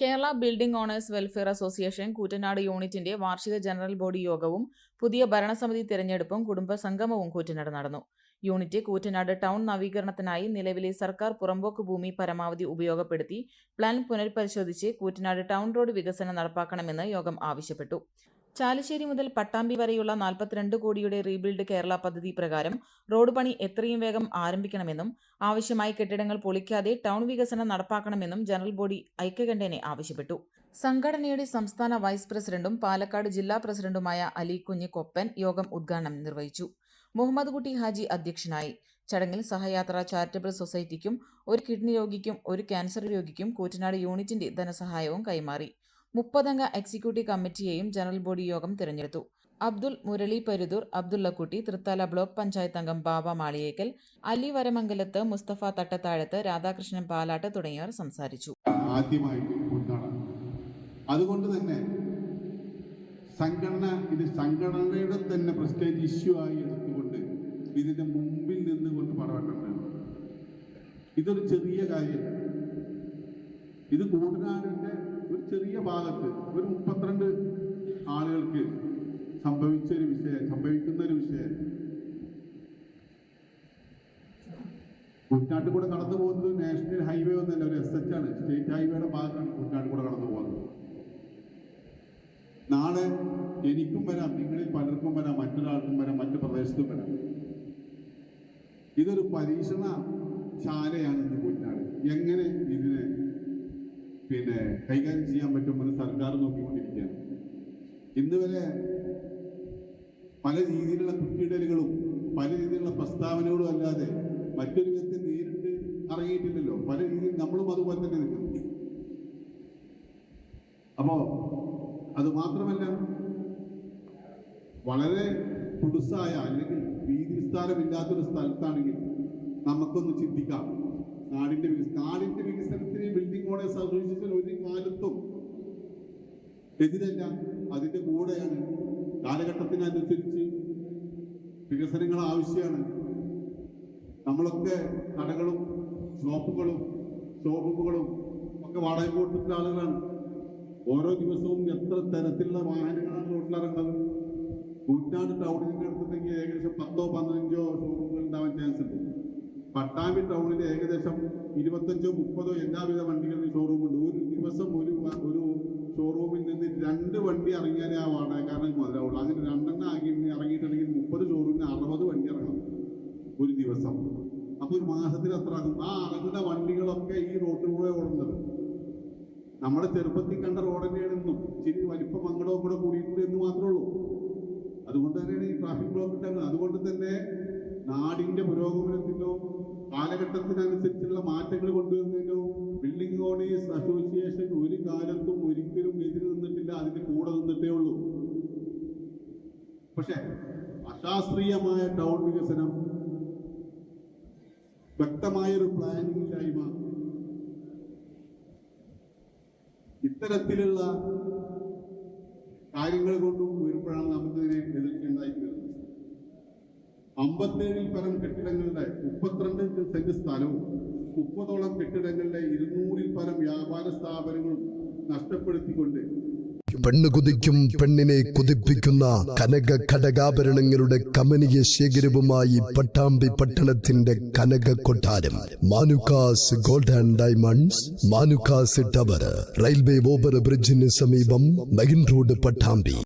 Kerala building owners welfare association Koottanad യൂണിറ്റിന്റെ വാർഷിക general body യോഗവും പുതിയ ഭരണസമിതി തിരഞ്ഞെടുപ്പും കുടുംബ സംഗമവും കൂറ്റനാട് നടന്നു. യൂണിറ്റ് കൂറ്റനാട് ടൗൺ നവീകരണത്തിനായി നിലവിലെ സർക്കാർ പുറമ്പോക്ക് ഭൂമി പരമാവധി ഉപയോഗപ്പെടുത്തി പ്ലാൻ പുനഃപരിശോധിച്ച് കൂറ്റനാട് ടൗൺ റോഡ് വികസനം നടപ്പാക്കണമെന്ന് യോഗം ആവശ്യപ്പെട്ടു. ചാലിശ്ശേരി മുതൽ പട്ടാമ്പി വരെയുള്ള നാൽപ്പത്തിരണ്ട് കോടിയുടെ റീബിൽഡ് കേരള പദ്ധതി പ്രകാരം റോഡ് പണി എത്രയും വേഗം ആരംഭിക്കണമെന്നും ആവശ്യമായ കെട്ടിടങ്ങൾ പൊളിക്കാതെ ടൗൺ വികസനം നടപ്പാക്കണമെന്നും ജനറൽ ബോഡി ഐക്യകണ്ഠേനെ ആവശ്യപ്പെട്ടു. സംഘടനയുടെ സംസ്ഥാന വൈസ് പ്രസിഡന്റും പാലക്കാട് ജില്ലാ പ്രസിഡന്റുമായ അലി കുഞ്ഞ് കൊപ്പൻ യോഗം ഉദ്ഘാടനം നിർവഹിച്ചു. മുഹമ്മദ് കുട്ടി ഹാജി അധ്യക്ഷനായി. ചടങ്ങിൽ സഹയാത്ര ചാരിറ്റബിൾ സൊസൈറ്റിക്കും ഒരു കിഡ്നി രോഗിക്കും ഒരു ക്യാൻസർ രോഗിക്കും കൂറ്റനാട് യൂണിറ്റിന്റെ ധനസഹായവും കൈമാറി. മുപ്പതംഗ എക്സിക്യൂട്ടീവ് കമ്മിറ്റിയെയും ജനറൽ ബോഡി യോഗം തിരഞ്ഞെടുത്തു. അബ്ദുൽ മുരളി പരുതൂർ അബ്ദുള്ളക്കുട്ടി തൃത്താല ബ്ലോക്ക് പഞ്ചായത്ത് അംഗം ബാബ മാളിയേക്കൽ അലി വരമംഗലത്ത് മുസ്തഫ തട്ടത്താഴത്ത് രാധാകൃഷ്ണൻ പാലാട്ട് തുടങ്ങിയവർ സംസാരിച്ചു. അതുകൊണ്ട് തന്നെ സംഘടന ഇത് സംഘടനയുടെ തന്നെ പ്രസ്റ്റേജ് ഇഷ്യൂ ആയി എടുത്തുകൊണ്ട് ഇതിന്റെ മുമ്പിൽ നിന്നുകൊണ്ട് പറയേണ്ടത് ഇതൊരു ചെറിയ കാര്യം. ഇത് കൂടനാടിന്റെ ഒരു ചെറിയ ഭാഗത്ത് ഒരു മുപ്പത്തിരണ്ട് ആളുകൾക്ക് സംഭവിച്ച ഒരു വിഷയം സംഭവിക്കുന്ന ഒരു വിഷയം. കുട്ടനാട്ടിൽ കൂടെ കടന്നു പോകുന്നത് നാഷണൽ ഹൈവേ ഒന്നല്ല ഒരു എസ് എച്ച് ആണ്. സ്റ്റേറ്റ് ഹൈവേയുടെ ഭാഗത്താണ് കുട്ടനാട്ടിൽ കൂടെ കടന്നു പോകുന്നത്. നാളെ എനിക്കും വരാം നിങ്ങളിൽ പലർക്കും വരാം മറ്റൊരാൾക്കും വരാം മറ്റു പ്രദേശത്തും വരാം. ഇതൊരു പരീക്ഷണ ശാലയാണ് ഇന്ന് കുട്ടനാട് എങ്ങനെ ഇതിനെ പിന്നെ കൈകാര്യം ചെയ്യാൻ പറ്റുമെന്ന് സർക്കാർ നോക്കിക്കൊണ്ടിരിക്കുകയാണ്. ഇന്ന് വരെ പല രീതിയിലുള്ള കുത്തിയിടലുകളും പല രീതിയിലുള്ള പ്രസ്താവനകളും അല്ലാതെ മറ്റൊരു വിധത്തിൽ നേരിട്ട് അറിയിട്ടില്ലല്ലോ പല രീതിയിൽ നമ്മളും അതുപോലെ തന്നെ നിൽക്കുന്നു. അപ്പോ അത് മാത്രമല്ല വളരെ കുടുസായ അല്ലെങ്കിൽ വീതി വിസ്താരമില്ലാത്തൊരു സ്ഥലത്താണെങ്കിൽ നമുക്കൊന്ന് ചിന്തിക്കാം. നാടിന്റെ നാടിന്റെ വികസനത്തിന് ബിൽഡിംഗ് ഓണേഴ്സ് അസോസിയേഷൻ ഒരു കാലത്തും എതിരല്ല. അതിന്റെ കൂടെയാണ് കാലഘട്ടത്തിനനുസരിച്ച് വികസനങ്ങൾ ആവശ്യമാണ്. നമ്മളൊക്കെ കടകളും ഷോപ്പുകളും ഷോറൂമുകളും ഒക്കെ വാടക കൊടുത്തിട്ടുള്ള ആളുകളാണ്. ഓരോ ദിവസവും എത്ര തരത്തിലുള്ള വാഹനങ്ങളാണ് റോഡിലിറങ്ങുന്നത്. കൂറ്റാട് ടൗണിന്റെ അടുത്തുണ്ടെങ്കിൽ ഏകദേശം പത്തോ പതിനഞ്ചോ ഷോറൂമുകൾ ഉണ്ടാവാൻ ചാൻസ് ഉണ്ട്. പട്ടാമ്പി ടൗണിൽ ഏകദേശം ഇരുപത്തഞ്ചോ മുപ്പതോ എല്ലാവിധ വണ്ടികളുടെ ഷോറൂം ഉണ്ട്. ഒരു ദിവസം ഒരു ഒരു ഷോറൂമിൽ നിന്ന് രണ്ട് വണ്ടി ഇറങ്ങിയാലേ ആ വാടകക്കാരൻ മുതലാവുള്ളൂ. അങ്ങനെ രണ്ടെണ്ണം ആക്കി ഇറങ്ങിയിട്ടുണ്ടെങ്കിൽ മുപ്പത് ഷോറൂമിന് അറുപത് വണ്ടി ഇറങ്ങണം ഒരു ദിവസം. അപ്പോൾ ഒരു മാസത്തിൽ എത്ര ആകും. ആ ഇറങ്ങുന്ന വണ്ടികളൊക്കെ ഈ റോഡിലൂടെ ഓടുന്നത്. നമ്മുടെ ചെറുപ്പത്തിൽ കണ്ട റോഡ് തന്നെയാണ് ഇന്നും. ഇച്ചിരി വലിപ്പം അങ്ങടോ കൂടെ കൂടിയിട്ടുണ്ട് എന്ന് മാത്രമേ ഉള്ളൂ. അതുകൊണ്ട് തന്നെയാണ് ഈ ട്രാഫിക് ബ്ലോക്ക് ഉണ്ടാകുന്നത് അതുകൊണ്ട് തന്നെ നാടിന്റെ പുരോഗമനത്തിനോ കാലഘട്ടത്തിനനുസരിച്ചുള്ള മാറ്റങ്ങൾ കൊണ്ടുവരുന്നതിനോ ബിൽഡിംഗ് ഓണേഴ്സ് അസോസിയേഷൻ ഒരു കാലത്തും ഒരിക്കലും എതിര് നിന്നിട്ടില്ല അതിന്റെ കൂടെ നിന്നിട്ടേ ഉള്ളൂ. പക്ഷെ അശാസ്ത്രീയമായ ടൗൺ വികസനം വ്യക്തമായൊരു പ്ലാനിംഗ് ഇല്ലായ്മ ഇത്തരത്തിലുള്ള കാര്യങ്ങൾ കൊണ്ടും വരുമ്പോഴാണ് നമുക്കിതിനെ എതിർക്കേണ്ടതായിട്ട് വരുന്നത് അമ്പത്തേഴിൽ പരം കെട്ടിടങ്ങളുടെ മുപ്പത്തിരണ്ട് സെന്റ് സ്ഥലവും മുപ്പതോളം കെട്ടിടങ്ങളുടെ ഇരുന്നൂറിൽ പരം വ്യാപാര സ്ഥാപനങ്ങളും നഷ്ടപ്പെടുത്തിക്കൊണ്ട് പെണ്ണ് കുതിക്കും പെണ്ണിനെ കുതിപ്പിക്കുന്ന കനക ഘടകാഭരണങ്ങളുടെ കമനീയ ശേഖരവുമായി പട്ടാമ്പി പട്ടണത്തിന്റെ കനക കൊട്ടാരം. Manukkas gold and diamonds Manukkas tower railway over ബ്രിഡ്ജിന് സമീപം മെയിൻ റോഡ് പട്ടാമ്പി.